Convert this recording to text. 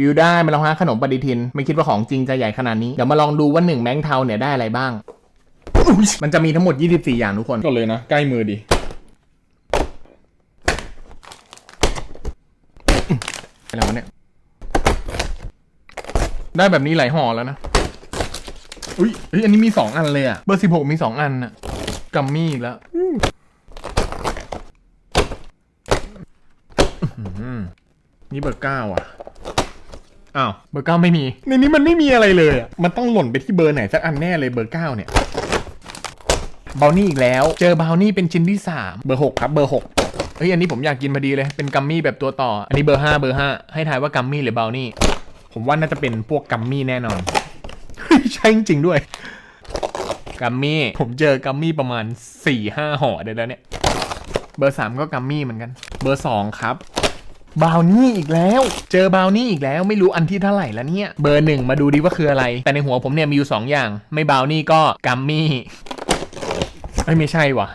วิวได้มาลองหาขนมปฏิทิน ไม่คิดว่าของจริงจะใหญ่ขนาดนี้ เดี๋ยวมาลองดูว่าหนึ่งแมงเทาเนี่ยได้อะไรบ้างอุ๊ยมันจะมีทั้งหมด 24 อย่างทุกคนก็เลยนะ ใกล้มือดี อะไรวะเนี่ย ได้แบบนี้หลายห่อแล้วนะ อุ้ยเฮ้ยอันนี้มีสองอันเลยอะเบอร์สิบหกมีสองอันอะกัมมี่อีกแล้วอื้อหือนี่เบอร์เก้าอะ อ้าวเบอร์เก้าไม่มี ในนี้มันไม่มีอะไรเลยอะมันต้องหล่นไปที่เบอร์ไหนสักอันแน่เลยเบอร์เก้าเนี่ยบราวนี่อีกแล้ว เจอบราวนี่เป็นชิ้นที่สามเบอร์หกครับเบอร์หกเฮ้ย อันนี้ผมอยากกินพอดีเลย เป็นกัมมี่แบบตัวต่อ อันนี้เบอร์ห้าเบอร์ห้าให้ทายว่ากัมมี่หรือบราวนี่ ผมว่าน่าจะเป็นพวกกัมมี่แน่นอนเฮ้ยใช่จริงๆด้วย กัมมี่ ผมเจอกัมมี่ประมาณสี่ห้าห่อเดี๋ยวแล้วเนี่ย เบอร์สามก็กัมมี่เหมือนกัน เบอร์สองครับ บาวนี่อีกแล้ว เจอบาวนี่อีกแล้วไม่รู้อันที่เท่าไหร่แล้วเนี่ย เบอร์หนึ่งมาดูดิว่าคืออะไร แต่ในหัวผมเนี่ยมีอยู่สองอย่าง ไม่บาวนี่ก็กัมมี่เอ้ยไม่ใช่ว่ะ